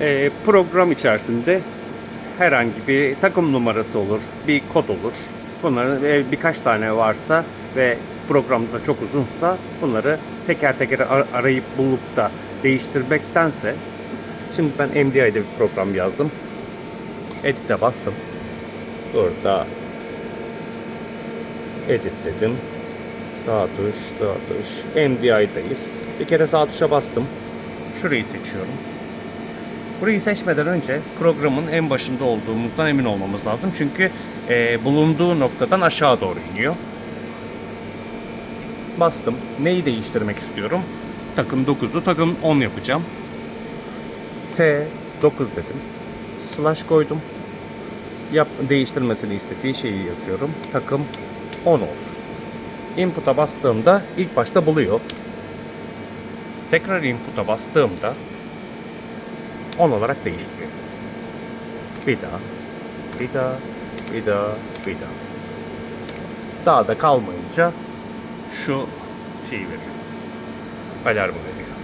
e, program içerisinde herhangi bir takım numarası olur, bir kod olur. Bunların e, birkaç tane varsa ve programda çok uzunsa bunları teker teker ar- arayıp bulup da değiştirmektense şimdi ben MDI'de bir program yazdım. Edit'e bastım. Burada edit dedim. Sağ tuş, sağ tuş. MDI'dayız. Bir kere sağ tuşa bastım. Şurayı seçiyorum. Burayı seçmeden önce programın en başında olduğumuzdan emin olmamız lazım. Çünkü e, bulunduğu noktadan aşağı doğru iniyor. Bastım. Neyi değiştirmek istiyorum? Takım 9'u takım 10 yapacağım. T 9 dedim. Slash koydum. Yap, değiştirmesini istediği şeyi yazıyorum. Takım 10 olsun. Input'a bastığımda ilk başta buluyor. Tekrar input'a bastığımda 10 olarak değiştiriyor. Bir daha, bir daha, bir daha, bir daha. Daha da kalmayınca şu şeyi veriyor. Alarmı veriyor.